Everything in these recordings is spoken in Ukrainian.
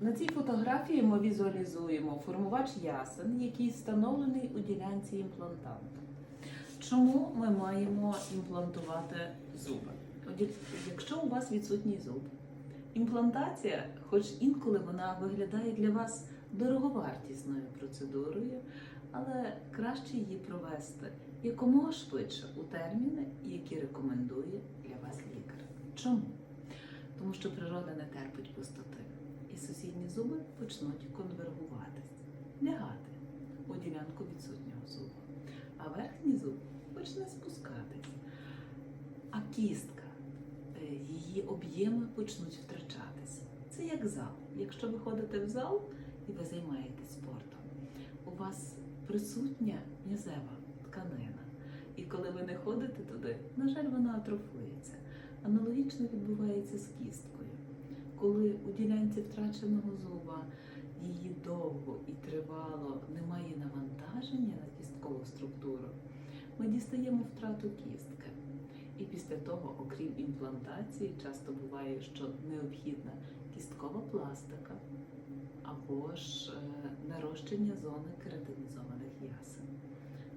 На цій фотографії ми візуалізуємо формувач ясен, який встановлений у ділянці імплантанту. Чому ми маємо імплантувати зуби? Якщо у вас відсутній зуб, імплантація, хоч інколи вона виглядає для вас дороговартісною процедурою, але краще її провести якомога швидше у терміни, які рекомендує для вас лікар. Чому? Тому що природа не терпить пустоти, і сусідні зуби почнуть конвергуватись, лягати у ділянку відсутнього зуба, а верхній зуб почне спускатись, а кістка, е, її об'єми почнуть втрачатися. Це як зал. Якщо ви ходите в зал і ви займаєтесь спортом, у вас присутня м'язева тканина. І коли ви не ходите туди, на жаль, вона атрофується. Аналогічно відбувається з кісткою. Коли у ділянці втраченого зуба її довго і тривало немає навантаження на кісткову структуру, ми дістаємо втрату кістки. І після того, окрім імплантації, часто буває, що необхідна кісткова пластика або ж е, нарощення зони кератинізованих ясен.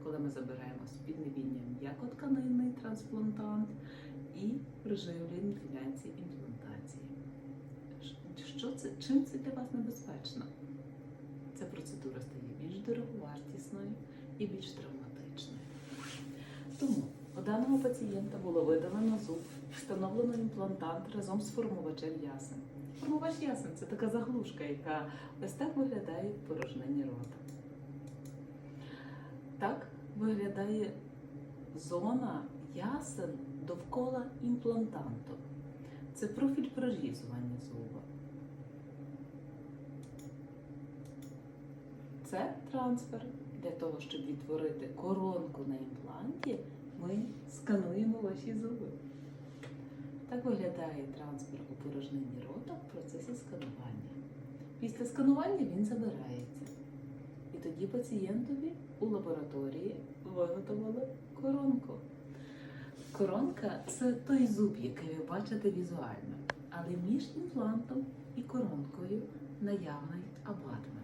Коли ми забираємо з піднебінням м'якотканинний трансплантант і приживлюємо в ділянці імплантації. Що це, чим це для вас небезпечно? Ця процедура стає більш дороговартісною і більш травматичною. Тому у даного пацієнта було видалено зуб, встановлено імплантант разом з формувачем ясен. Формувач ясен це така заглушка, яка ось так виглядає в порожнині рота. Так виглядає зона ясен довкола імплантанту. Це профіль прорізування зуба. Це трансфер. Для того, щоб відтворити коронку на імпланті, ми скануємо ваші зуби. Так виглядає трансфер у порожнині рота в процесі сканування. Після сканування він забирається. І тоді пацієнтові у лабораторії виготовили коронку. Коронка це той зуб, який ви бачите візуально, але між імплантом і коронкою наявний абатмент.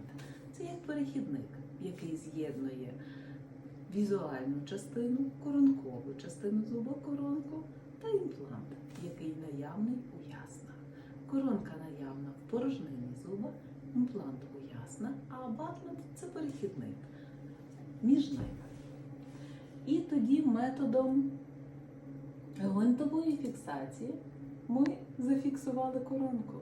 Це як перехідник, який з'єднує візуальну частину, коронкову частину зуба коронку та імплант, який наявний у яснах. Коронка наявна в порожнині зуба, імплант у яснах, а абатмент це перехідник між ними. І тоді методом гвинтової фіксації ми зафіксували коронку.